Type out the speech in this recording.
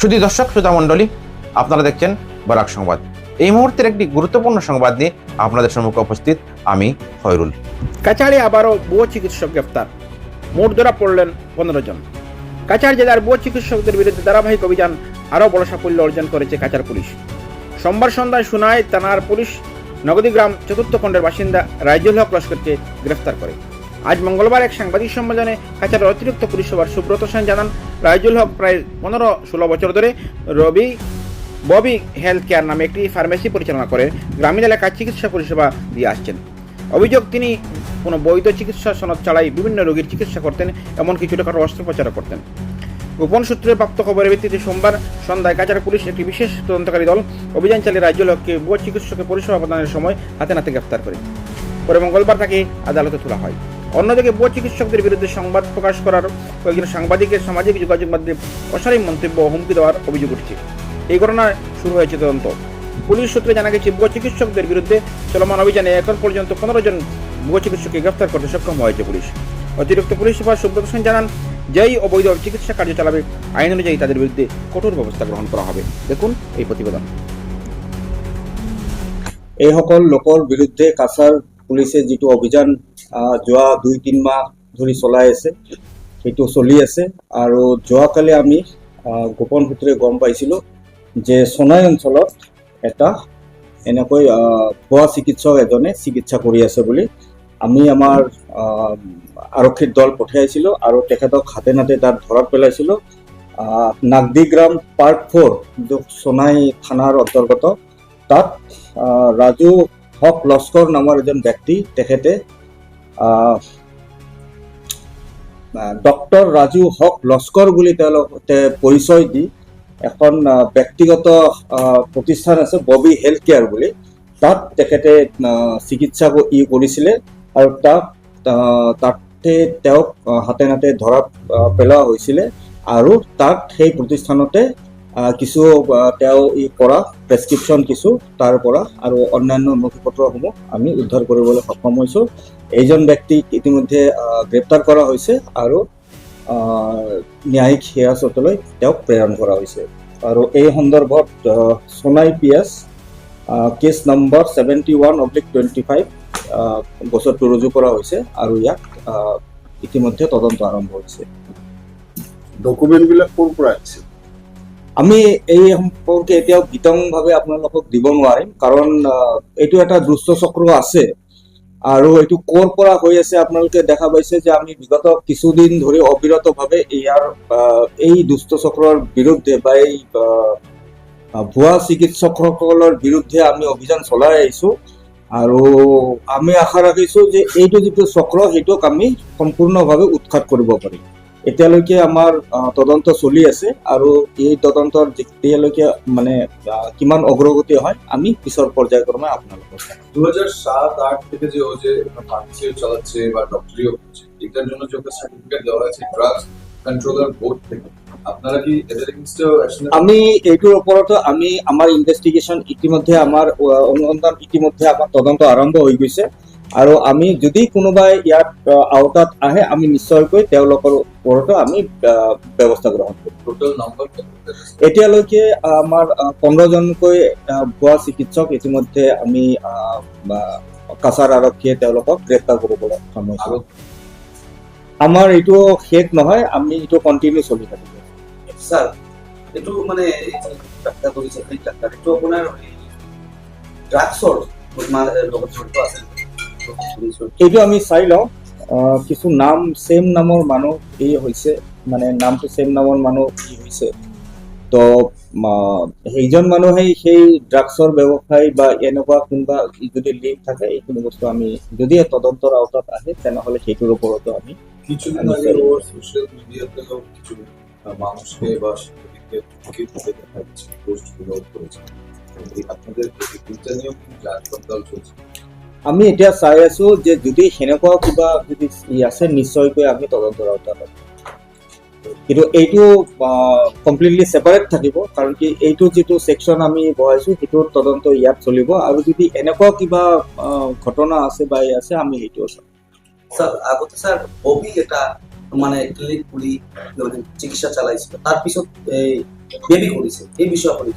শুধু দর্শক শ্রোতা মণ্ডলী, আপনারা দেখছেন বরাক সংবাদ। এই মুহূর্তের একটি গুরুত্বপূর্ণ সংবাদ নিয়ে আপনাদের সম্মুখে উপস্থিত আমি খয়রুল। কাছাড়ে আবারও ভুয়ো চিকিৎসক গ্রেফতার মোট ধরা পড়লেন পনেরো জন। কাছাড় জেলার ভুয়ো চিকিৎসকদের বিরুদ্ধে ধারাবাহিক অভিযান আরও বড় সাফল্য অর্জন করেছে কাছাড় পুলিশ। সোমবার সন্ধ্যায় সুনাই থানার পুলিশ নগদীগ্রাম চতুর্থ খণ্ডের বাসিন্দা রাইজুল হক লস্করকে গ্রেফতার করে। আজ মঙ্গলবার এক সাংবাদিক সম্মেলনে কাছাড়ের অতিরিক্ত পুলিশ সুপার সুব্রত সেন জানান, রাইজুল হক প্রায় পনেরো ষোলো বছর ধরে রবি ববি হেলথ কেয়ার নামে একটি ফার্মেসি পরিচালনা করে গ্রামীণ এলাকায় চিকিৎসা পরিষেবা দিয়ে আসছেন। অভিযোগ, তিনি কোনো বৈধ চিকিৎসা সনদ ছাড়াই বিভিন্ন রোগীর চিকিৎসা করতেন এমনকি ছোটখাটো অস্ত্রোপচারও করতেন। গোপন সূত্রে প্রাপ্ত খবরের ভিত্তিতে সোমবার সন্ধ্যায় কাছাড় পুলিশ একটি বিশেষ তদন্তকারী দল অভিযান চালিয়ে রাজ্য লোককে ভুয়ো চিকিৎসকের পরিষেবা প্রদানের সময় হাতে নাতে গ্রেফতার করে। পরে মঙ্গলবার তাকে আদালতে তোলা হয়। অন্যদিকে ভুয়ো চিকিৎসকদের বিরুদ্ধে সংবাদ প্রকাশ করার কয়েকজন সাংবাদিকের সামাজিক যোগাযোগ মাধ্যমে অশালীন মন্তব্য হুমকি দেওয়ার অভিযোগ উঠছে। এই ঘটনায় শুরু হয়েছে তদন্ত। পুলিশ সূত্রে জানা গেছে, ভুয়ো চিকিৎসকদের বিরুদ্ধে চলমান অভিযানে এখন পর্যন্ত পনেরো জন ভুয়ো চিকিৎসককে গ্রেফতার করতে সক্ষম হয়েছে পুলিশ। অতিরিক্ত পুলিশ সুপার সুব্রত সেন জানান, যেই অবৈধ চিকিৎসা কার্য চালাবে, আইন অনুযায়ী তাদের বিরুদ্ধে কঠোর ব্যবস্থা গ্রহণ করা হবে। দেখুন এই প্রতিবেদন। এই সকল লোকৰ বিৰুদ্ধে কাছাৰ পুলিচে যিটো অভিযান যোৱা দুই, তিনি মাহ ধৰি চলাই আছে। সেইটো চলি আছে। আৰু যোৱাকালি আমি গোপন সূত্ৰে গম পাইছিলোঁ যে সোণাই অঞ্চলত এটা এনেকৈ ভুৱা চিকিৎসক এজনে চিকিৎসা কৰি আছে বুলি আমি আমাৰ আৰক্ষীৰ দল পঠিয়াইছিলোঁ আৰু তেখেতক হাতে নাতে তাত ধৰাত পেলাইছিলোঁ। নাগদিগ্ৰাম পাৰ্ট ফ'ৰ যিটো সোণাই থানাৰ অন্তৰ্গত, তাত ৰাজু হক লস্কৰ নামৰ এজন ব্যক্তি তেখেতে ডক্টৰ ৰাজু হক লস্কৰ বুলি তেওঁলোকে পৰিচয় দি এখন ব্যক্তিগত প্ৰতিষ্ঠান আছে ববি হেল্থ কেয়াৰ বুলি। তাত তেখেতে চিকিৎসা ই কৰিছিলে আৰু তাক তাতে তেওঁক হাতে নাতে ধৰাত পেলোৱা হৈছিলে। আৰু তাত সেই প্ৰতিষ্ঠানতে কিছু তেওঁ ই কৰা প্ৰেছক্ৰিপশ্যন কিছু তাৰ পৰা আৰু অন্যান্য নথি পত্ৰসমূহ আমি উদ্ধাৰ কৰিবলৈ সক্ষম হৈছোঁ। এইজন ব্যক্তিক ইতিমধ্যে গ্ৰেপ্তাৰ কৰা হৈছে আৰু ন্যায়িক হিৰাচতলৈ তেওঁক প্ৰেৰণ কৰা হৈছে। আৰু এই সন্দৰ্ভত Sonai P S case number seventy one oblique twenty five গোচৰটো ৰুজু কৰা হৈছে আৰু ইয়াক ইতিমধ্যে তদন্ত আৰম্ভ হৈছে। ডকুমেণ্ট বিলাক ক'ৰ পৰা আহিছে? আমি এই সম্পৰ্কে এতিয়াও বিতংভাৱে আপোনালোকক দিব নোৱাৰিম, কাৰণ এইটো এটা দুষ্ট চক্ৰ আছে। আৰু এইটো ক'ৰ পৰা হৈ আছে আপোনালোকে দেখা পাইছে যে আমি বিগত কিছুদিন ধৰি অবিৰতভাৱে ইয়াৰ এই দুষ্ট চক্ৰৰ বিৰুদ্ধে বা এই ভুৱা চিকিৎসকসকলৰ বিৰুদ্ধে আমি অভিযান চলাই আহিছো। আৰু আমি আশা ৰাখিছো যে এইটো যিটো চক্ৰ, সেইটোক আমি সম্পূৰ্ণভাৱে উৎখাত কৰিব পাৰিম। এতিয়ালৈকে আমাৰ তদন্ত চলি আছে আৰু এই তদন্তৰ যেতিয়ালৈকে মানে কিমান অগ্ৰগতি হয় আমি পিছৰ পৰ্যায়ক্ৰমে আপোনালোকক জানাম। দু হাজার সাত আট থেকে যে ও যে ফার্মেসিও চালাচ্ছে বা ডক্টরিও করছে এটার জন্য যে ওকে সার্টিফিকেট দেওয়া হয়েছে ড্রাগস কন্ট্রোলার বোর্ড থেকে আপনারা কি এদের আমি এইটোৰ ওপৰতো আমি আমাৰ ইনভেষ্টিগেশ্যন ইতিমধ্যে আমাৰ অনুসন্ধান ইতিমধ্যে আমাৰ তদন্ত আৰম্ভ হৈ গৈছে আৰু আমি যদি কোনোবাই ইয়াত আওতাত আহে আমি নিশ্চয়কৈ তেওঁলোকৰ ওপৰতো আমি ব্যৱস্থা গ্ৰহণ কৰিম। এতিয়ালৈকে আমাৰ পোন্ধৰজনকৈ ভুৱা চিকিৎসক ইতিমধ্যে আমি কাছাৰ আৰক্ষীয়ে তেওঁলোকক গ্ৰেপ্তাৰ কৰিবলৈ হৈছোঁ আমাৰ এইটো শেষ নহয় আমি এইটো কণ্টিনিউ চলি থাকিব স্যার এইটো মানে ডাক্তাৰ কৰিছে সেই ডাক্তাৰ এইটো আপোনাৰ ড্ৰাগছৰ লগত জড়িত আছে? আমি চাই লওঁ। কিছু নাম ছেম নামৰ মানুহ এই হৈছে মানে নামটো ছেম নামৰ মানুহ ই হৈছে। তো সেইজন মানুহে সেই ড্ৰাগছৰ ব্যৱসায় বা এনেকুৱা কোনোবা যদি লিংক থাকে এইখিনি বস্তু আমি যদি তদন্তৰ আওতাত আহে তেনেহ'লে সেইটোৰ ওপৰতো আমি কিছুদিন আগে ও সোশ্যাল মিডিয়াতেও কিছু আহ, মানুষকে বা সাংবাদিককে ঠকিয়ে ঠকে দেখা যাচ্ছে পোস্ট করেছে আপনাদের এটা নিয়েও কি যাচ চলছে আমি এতিয়া চাই আছো যে যদি সেনেকুৱা কিবা যদি ই আছে নিশ্চয়কৈ আমি তদন্তৰ আওতাত। কিন্তু এইটো কমপ্লিটলি ছেপাৰেট থাকিব কাৰণ কি এইটো যিটো ছেকশ্যন আমি বহাইছো সেইটোৰ তদন্ত ইয়াত চলিব। আৰু যদি এনেকুৱা কিবা ঘটনা আছে বা আছে আমি সেইটোও চাম। স্যার আগতে স্যার ববি এটা মানে ক্লিনিক খুলি মানে চিকিৎসা চালাইছিল। তার পিছত এই বেবি কৰিছে এই বিষয়ে আপুনি